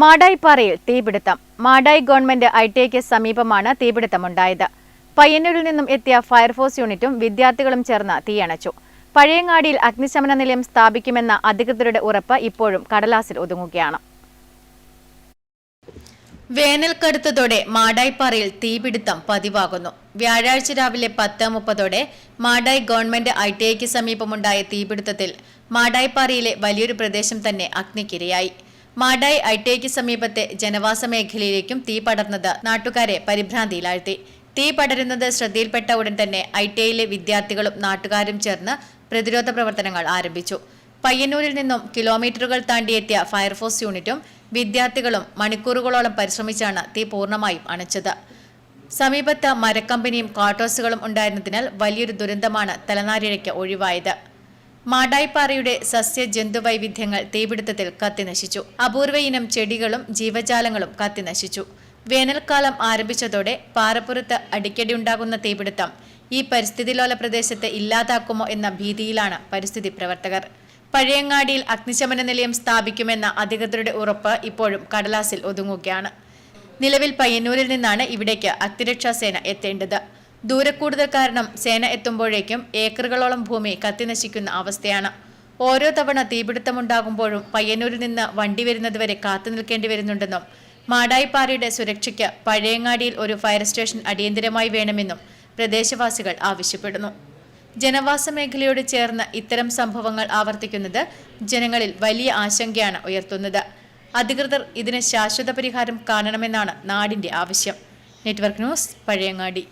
മാടായിപ്പാറയിൽ തീപിടുത്തം. Madayi government I T ഐക്ക് സമീപമാണ് തീപിടുത്തമുണ്ടായത്. പയ്യന്നൂരിൽ നിന്നും എത്തിയ ഫയർഫോഴ്സ് യൂണിറ്റും വിദ്യാർത്ഥികളും ചേർന്ന് തീയണച്ചു. പഴയങ്ങാടിയിൽ അഗ്നിശമന നിലയം സ്ഥാപിക്കുമെന്ന അധികൃതരുടെ ഉറപ്പ് ഇപ്പോഴും കടലാസിൽ ഒതുങ്ങുകയാണ്. വേനൽ കടുത്തതോടെ മാടായിപ്പാറയിൽ തീപിടുത്തം പതിവാകുന്നു. വ്യാഴാഴ്ച രാവിലെ പത്ത് മുപ്പതോടെ മാടായി ഗവൺമെന്റ് ഐ ടി ഐക്ക് സമീപമുണ്ടായ തീപിടുത്തത്തിൽ മാടായിപ്പാറയിലെ വലിയൊരു പ്രദേശം തന്നെ അഗ്നിക്കിരയായി. മാടായി ഐടിഐക്ക് സമീപത്തെ ജനവാസ മേഖലയിലേക്കും തീ പടർന്നത് നാട്ടുകാരെ പരിഭ്രാന്തിയിലാഴ്ത്തി. തീ പടരുന്നത് ശ്രദ്ധയിൽപ്പെട്ട ഉടൻ തന്നെ ഐടിഐയിലെ വിദ്യാർത്ഥികളും നാട്ടുകാരും ചേർന്ന് പ്രതിരോധ പ്രവർത്തനങ്ങൾ ആരംഭിച്ചു. പയ്യന്നൂരിൽ നിന്നും കിലോമീറ്ററുകൾ താണ്ടിയെത്തിയ ഫയർഫോഴ്സ് യൂണിറ്റും വിദ്യാർത്ഥികളും മണിക്കൂറുകളോളം പരിശ്രമിച്ചാണ് തീ പൂർണമായും അണച്ചത്. സമീപത്ത് മരക്കമ്പനിയും ക്വാർട്ടേഴ്സുകളും ഉണ്ടായിരുന്നതിനാൽ വലിയൊരു ദുരന്തമാണ് തലനാരിഴയ്ക്ക് ഒഴിവായത്. മാടായിപ്പാറയുടെ സസ്യ ജന്തുവൈവിധ്യങ്ങൾ തീപിടുത്തത്തിൽ കത്തിനശിച്ചു. അപൂർവ ഇനം ചെടികളും ജീവജാലങ്ങളും കത്തിനശിച്ചു. വേനൽക്കാലം ആരംഭിച്ചതോടെ പാറപ്പുറത്ത് അടിക്കടി ഉണ്ടാകുന്ന തീപിടുത്തം ഈ പരിസ്ഥിതിലോല പ്രദേശത്തെ ഇല്ലാതാക്കുമോ എന്ന ഭീതിയിലാണ് പരിസ്ഥിതി പ്രവർത്തകർ. പഴയങ്ങാടിയിൽ അഗ്നിശമന നിലയം സ്ഥാപിക്കുമെന്ന അധികൃതരുടെ ഉറപ്പ് ഇപ്പോഴും കടലാസിൽ ഒതുങ്ങുകയാണ്. നിലവിൽ പയ്യന്നൂരിൽ നിന്നാണ് ഇവിടേക്ക് അഗ്നിരക്ഷാസേന എത്തേണ്ടത്. ദൂരക്കൂടുതൽ കാരണം സേന എത്തുമ്പോഴേക്കും ഏക്കറുകളോളം ഭൂമി കത്തിനശിക്കുന്ന അവസ്ഥയാണ്. ഓരോ തവണ തീപിടുത്തമുണ്ടാകുമ്പോഴും പയ്യന്നൂരിൽ നിന്ന് വണ്ടി വരുന്നതുവരെ കാത്തു നിൽക്കേണ്ടി വരുന്നുണ്ടെന്നും മാടായിപ്പാറയുടെ സുരക്ഷയ്ക്ക് പഴയങ്ങാടിയിൽ ഒരു ഫയർ സ്റ്റേഷൻ അടിയന്തരമായി വേണമെന്നും പ്രദേശവാസികൾ ആവശ്യപ്പെടുന്നു. ജനവാസ മേഖലയോട് ചേർന്ന് ഇത്തരം സംഭവങ്ങൾ ആവർത്തിക്കുന്നത് ജനങ്ങളിൽ വലിയ ആശങ്കയാണ് ഉയർത്തുന്നത്. അധികൃതർ ഇതിന് ശാശ്വത പരിഹാരം കാണണമെന്നാണ് നാടിന്റെ ആവശ്യം. Network news Pazhayangadi.